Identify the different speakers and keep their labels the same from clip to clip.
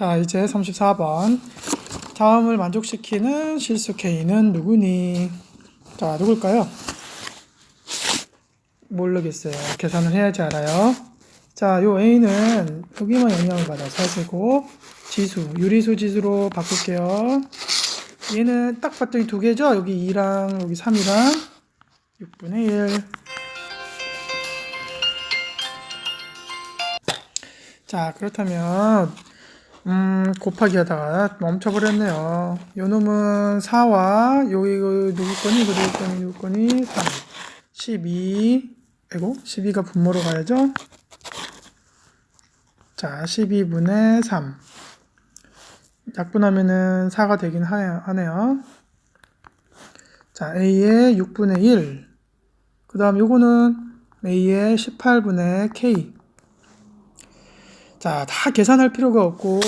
Speaker 1: 자, 이제 34번. 다음을 만족시키는 실수 K는 누구니? 자, 누굴까요? 모르겠어요. 계산을 해야지 알아요. 자, 요 A는 여기만 영향을 받아서 세고 지수, 유리수 지수로 바꿀게요. 얘는 딱 봤더니 두 개죠? 여기 2랑 여기 3이랑 6분의 1. 자, 그렇다면 음, 곱하기 하다가 멈춰버렸네요. 요 놈은 4와 여기 그 누구 거니? 그 누구 거니? 누구 거니? 3. 12. 아이고, 12가 분모로 가야죠. 자, 12분의 3. 약분하면은 4가 되긴. 하네요. 자, A의 6분의 1. 그 다음 요거는 A의 18분의 K. 자, 다 계산할 필요가 없고,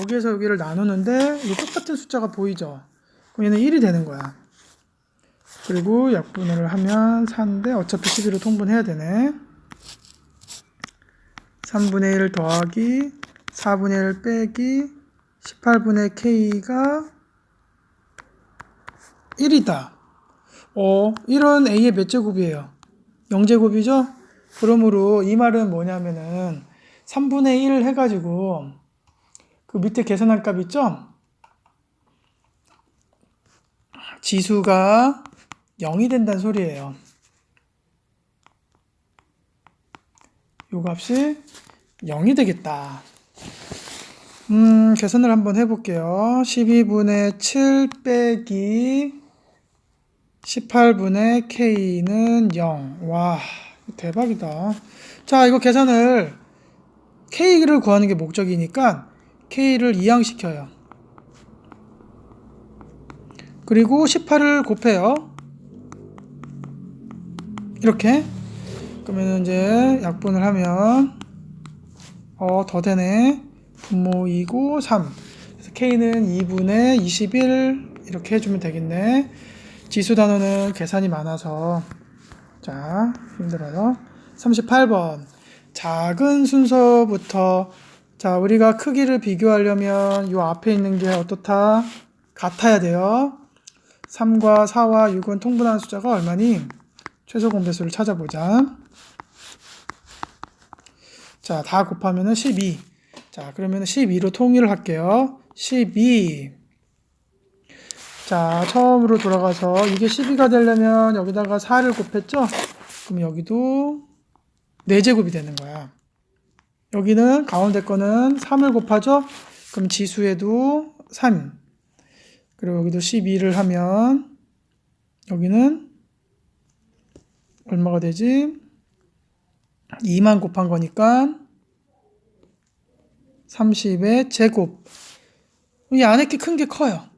Speaker 1: 여기에서 여기를 나누는데, 이 똑같은 숫자가 보이죠? 그럼 얘는 1이 되는 거야. 그리고 약분을 하면 4인데, 어차피 12로 통분해야 되네. 3분의 1 더하기 4분의 1 빼기 18분의 K가 1이다. 어, 1은 A의 몇 제곱이에요? 0제곱이죠? 그러므로 이 말은 뭐냐면은 3분의 1 해가지고 그 밑에 계산할 값 있죠? 지수가 0이 된다는 소리예요. 요 값이 0이 되겠다. 음, 계산을 한번 해볼게요. 12분의 7 빼기 18분의 K는 0. 와, 대박이다. 자, 이거 계산을 K를 구하는 게 목적이니까 K를 이항시켜요. 그리고 18을 곱해요. 이렇게. 그러면 이제 약분을 하면 어, 더 되네. 분모 2고 3. 그래서 K는 2분의 21 이렇게 해주면 되겠네. 지수 단어는 계산이 많아서 자 힘들어요. 38번 작은 순서부터 자 우리가 크기를 비교하려면 요 앞에 있는 게 어떻다? 같아야 돼요. 3과 4와 6은 통분하는 숫자가 얼마니? 최소 공배수를 찾아보자. 자, 다 곱하면은 12. 자, 그러면 12로 통일을 할게요. 12. 자, 처음으로 돌아가서 이게 12가 되려면 여기다가 4를 곱했죠? 그럼 여기도 4제곱이 되는 거야. 여기는 가운데 거는 3을 곱하죠? 그럼 지수에도 3. 그리고 여기도 12를 하면 여기는 얼마가 되지? 2만 곱한 거니까 30의 제곱. 이 안에 게 큰 게 커요.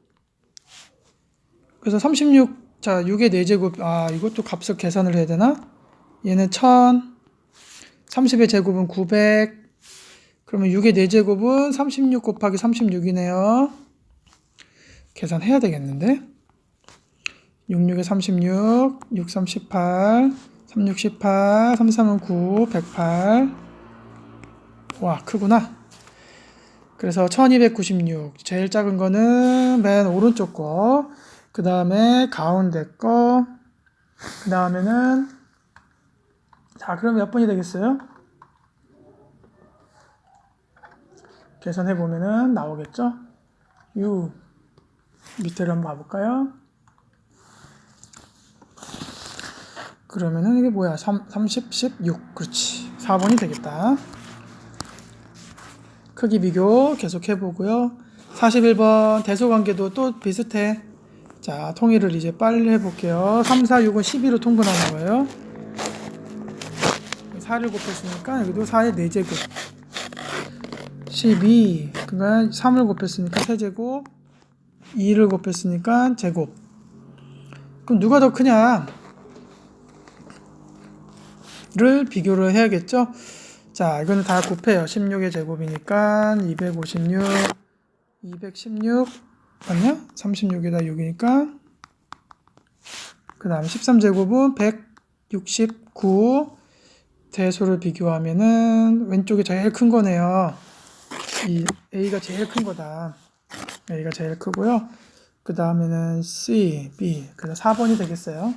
Speaker 1: 그래서 36, 자, 6의 4제곱. 아, 이것도 값을 계산을 해야 되나? 얘는 1000. 30의 제곱은 900. 그러면 6의 4제곱은 36 곱하기 36이네요. 계산해야 되겠는데? 66에 36, 6, 3, 18, 3, 6, 18, 3, 3은 9, 108. 와, 크구나. 그래서 1296. 제일 작은 거는 맨 오른쪽 거. 그 다음에 가운데 거. 그 다음에는, 자, 그럼 몇 번이 되겠어요? 계산해 보면은 나오겠죠? 6. 밑에를 한번 봐볼까요? 그러면은 이게 뭐야? 3, 30, 16. 그렇지. 4번이 되겠다. 크기 비교 계속 해 보고요. 41번 대소관계도 또 비슷해. 자, 통일을 이제 빨리 해볼게요. 3, 4, 6은 12로 통분하는 거예요. 4를 곱했으니까 여기도 4의 4제곱. 12. 그러니까 3을 곱했으니까 세제곱. 2를 곱했으니까 제곱. 그럼 누가 더 크냐? 를 비교를 해야겠죠? 자, 이거는 다 곱해요. 16의 제곱이니까 256, 216 맞냐? 36에다 6이니까 그 다음에 13제곱은 169 대소를 비교하면은 왼쪽이 제일 큰 거네요. 이 A가 제일 큰 거다. A가 제일 크고요. 그 다음에는 C, B. 그래서 4번이 되겠어요.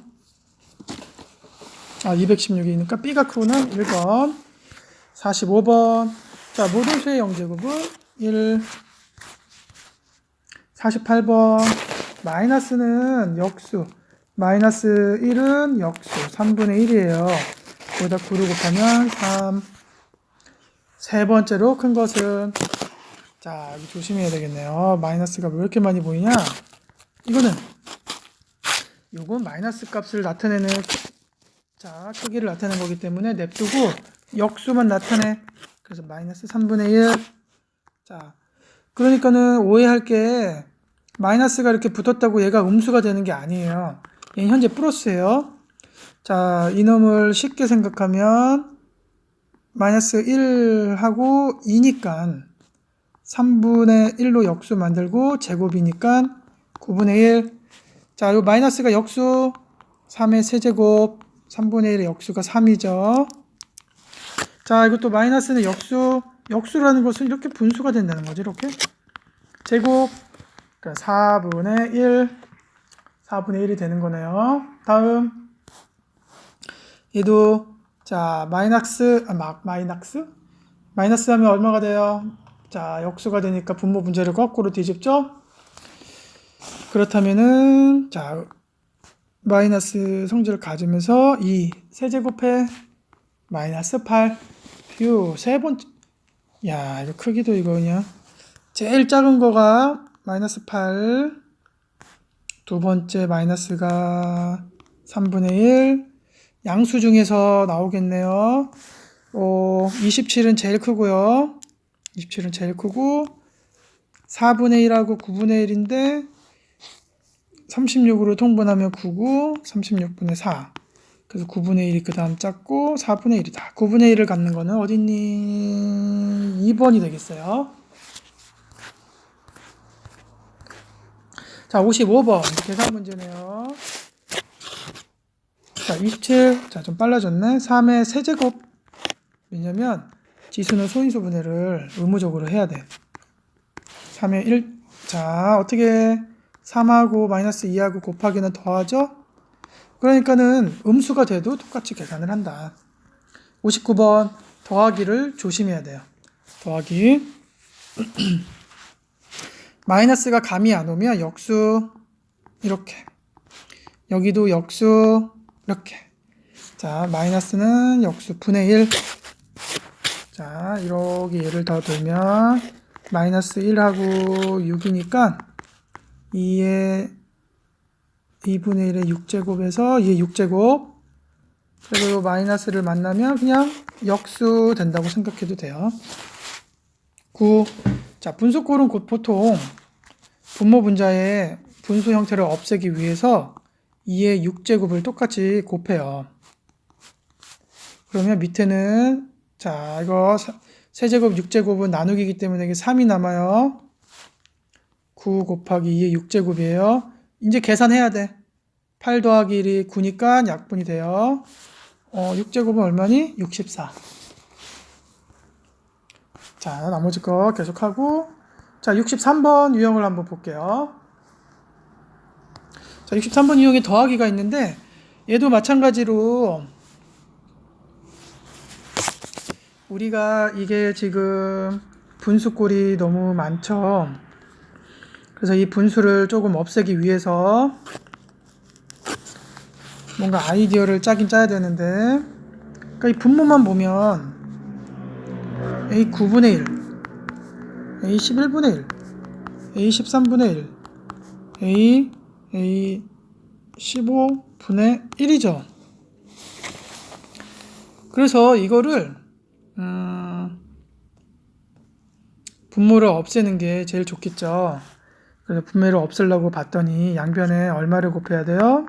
Speaker 1: 아, 216이니까 B가 크구나. 1번. 45번. 자, 모든 수의 영제곱은 1. 48번. 마이너스는 역수. 마이너스 1은 역수. 3분의 1이에요. 거기다 9를 곱하면 3. 세 번째로 큰 것은 자, 여기 조심해야 되겠네요. 마이너스가 왜 이렇게 많이 보이냐? 이거는 요건 마이너스 값을 나타내는 자, 크기를 나타내는 거기 때문에 냅두고 역수만 나타내. 그래서 마이너스 3분의 1. 자, 그러니까는 오해할 게 마이너스가 이렇게 붙었다고 얘가 음수가 되는 게 아니에요. 얘는 현재 플러스예요. 자, 이놈을 쉽게 생각하면 마이너스 1하고 2니까 3분의 1로 역수 만들고 제곱이니까 9분의 1. 자, 요 마이너스가 역수 3의 세제곱 3분의 1의 역수가 3이죠. 자, 이것도 마이너스는 역수 역수라는 것은 이렇게 분수가 된다는 거죠. 이렇게 제곱 그러니까 4분의 1 4분의 1이 되는 거네요. 다음 얘도 자 마이너스 아, 마, 마이너스 마이너스 하면 얼마가 돼요? 자 역수가 되니까 분모 분자를 거꾸로 뒤집죠? 그렇다면은 자 마이너스 성질을 가지면서 2 세제곱해 마이너스 8 뷰 세 번째 야 이거 크기도 이거 그냥 제일 작은 거가 마이너스 8 두 번째 마이너스가 3분의 1 양수 중에서 나오겠네요. 어, 27은 제일 크고요. 27은 제일 크고 4분의 1하고 9분의 1인데 36으로 통분하면 9고 36분의 4. 그래서 9분의 1이 그 다음 작고 4분의 1이다. 9분의 1을 갖는 거는 어딨니? 2번이 되겠어요. 자, 55번 계산 문제네요. 자, 27. 자, 좀 빨라졌네. 3의 세제곱. 왜냐면 지수는 소인수 분해를 의무적으로 해야 돼. 3의 1. 자, 어떻게 3하고 마이너스 2하고 곱하기는 더하죠? 그러니까는 음수가 돼도 똑같이 계산을 한다. 59번 더하기를 조심해야 돼요. 더하기. 마이너스가 감이 안 오면 역수 이렇게. 여기도 역수 이렇게. 자, 마이너스는 역수 분의 1. 자, 이렇게 예를 더 들면 마이너스 1하고 6이니까 2의 2분의 1의 6제곱에서 2의 6제곱 그리고 이 마이너스를 만나면 그냥 역수 된다고 생각해도 돼요. 9. 자, 분수꼴은 곧 보통 분모 분자의 분수 형태를 없애기 위해서 2의 6제곱을 똑같이 곱해요. 그러면 밑에는 자, 이거 세제곱 6제곱은 나누기이기 때문에 이게 3이 남아요. 9 곱하기 2의 6제곱이에요. 이제 계산해야 돼. 8 더하기 1이 9니까 약분이 돼요. 어, 6제곱은 얼마니? 64. 자, 나머지 거 계속하고. 자, 63번 유형을 한번 볼게요. 자, 63번 유형에 더하기가 있는데, 얘도 마찬가지로 우리가 이게 지금 분수꼴이 너무 많죠. 그래서 이 분수를 조금 없애기 위해서 뭔가 아이디어를 짜긴 짜야 되는데 그러니까 이 분모만 보면 A 9분의 1 A 11분의 1 A 13분의 1 A A 15분의 1이죠. 그래서 이거를 음, 분모를 없애는 게 제일 좋겠죠. 그래서 분모를 없애려고 봤더니 양변에 얼마를 곱해야 돼요?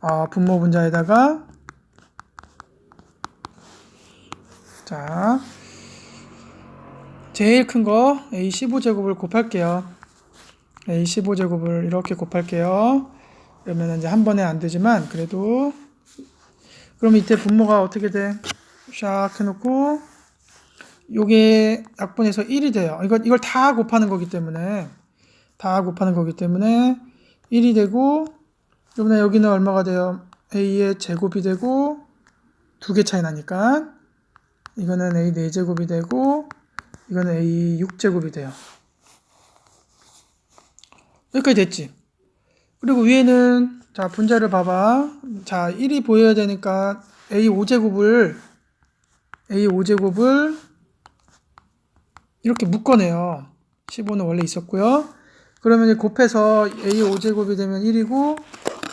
Speaker 1: 아, 분모 분자에다가 자 제일 큰 거 a 15제곱을 곱할게요. A 15제곱을 이렇게 곱할게요. 그러면 이제 한 번에 안 되지만 그래도 그럼 이때 분모가 어떻게 돼? 샥 해놓고 요게 약분해서 1이 돼요. 이걸, 이걸 다 곱하는 거기 때문에, 다 곱하는 거기 때문에 1이 되고, 그러면 여기는 얼마가 돼요? a의 제곱이 되고, 두 개 차이 나니까, 이거는 a 4제곱이 되고, 이거는 a 6제곱이 돼요. 여기까지 됐지? 그리고 위에는, 자, 분자를 봐봐. 자, 1이 보여야 되니까 a 5제곱을, a 5제곱을 이렇게 묶어내요. 15는 원래 있었고요. 그러면 이제 곱해서 a 5제곱이 되면 1이고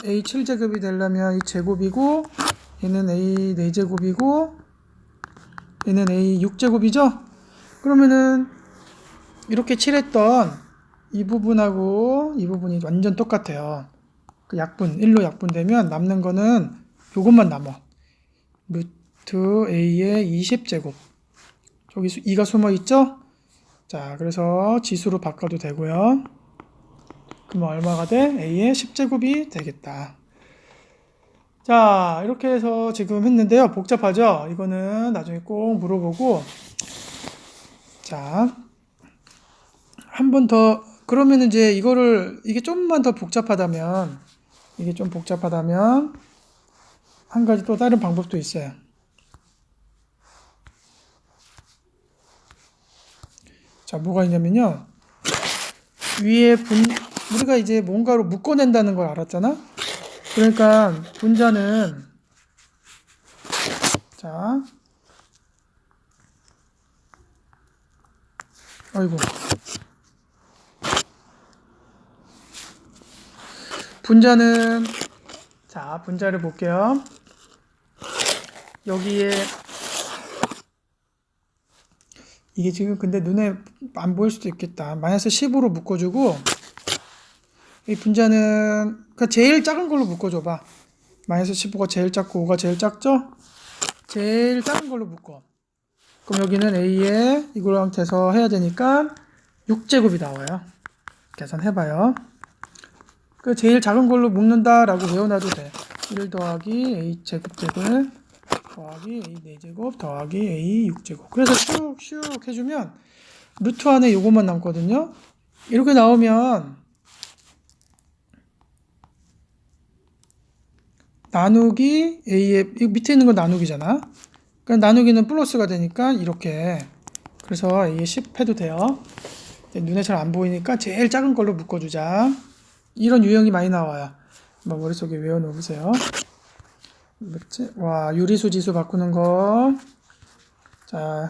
Speaker 1: a 7제곱이 되려면 이 제곱이고 얘는 a 4제곱이고 얘는 a 6제곱이죠? 그러면은 이렇게 칠했던 이 부분하고 이 부분이 완전 똑같아요. 그 약분 1로 약분되면 남는 거는 요것만 남아. 루트 a의 20제곱. 저기 2가 숨어 있죠? 자, 그래서 지수로 바꿔도 되고요. 그러면 얼마가 돼? a의 10제곱이 되겠다. 자, 이렇게 해서 지금 했는데요. 복잡하죠? 이거는 나중에 꼭 물어보고. 자, 한 번 더, 그러면 이제 이거를, 이게 좀만 더 복잡하다면, 이게 좀 복잡하다면, 한 가지 또 다른 방법도 있어요. 자, 뭐가 있냐면요. 위에 분, 우리가 이제 뭔가로 묶어낸다는 걸 알았잖아? 그러니까 분자는, 자, 아이고. 분자는, 자, 분자를 볼게요. 여기에 이게 지금 근데 눈에 안 보일 수도 있겠다. 마이너스 10으로 묶어주고 이 분자는 그 제일 작은 걸로 묶어줘봐. 마이너스 15가 제일 작고 5가 제일 작죠? 제일 작은 걸로 묶어. 그럼 여기는 A에 이거랑 돼서 해야 되니까 6제곱이 나와요. 계산해봐요. 그 제일 작은 걸로 묶는다라고 외워놔도 돼. 1 더하기 A 제곱 제곱 더하기 A 4제곱 더하기 A 6제곱. 그래서 슉슉 해주면 루트 안에 요것만 남거든요. 이렇게 나오면 나누기 A의 이 밑에 있는 건 나누기잖아. 그러니까 나누기는 플러스가 되니까 이렇게 그래서 A의 10 해도 돼요. 눈에 잘 안 보이니까 제일 작은 걸로 묶어주자. 이런 유형이 많이 나와요. 한번 머릿속에 외워놓으세요. 뭐지? 와, 유리수 지수 바꾸는 거. 자,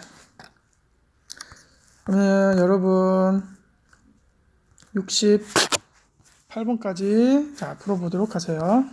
Speaker 1: 그러면 여러분 68번까지 자 풀어보도록 하세요.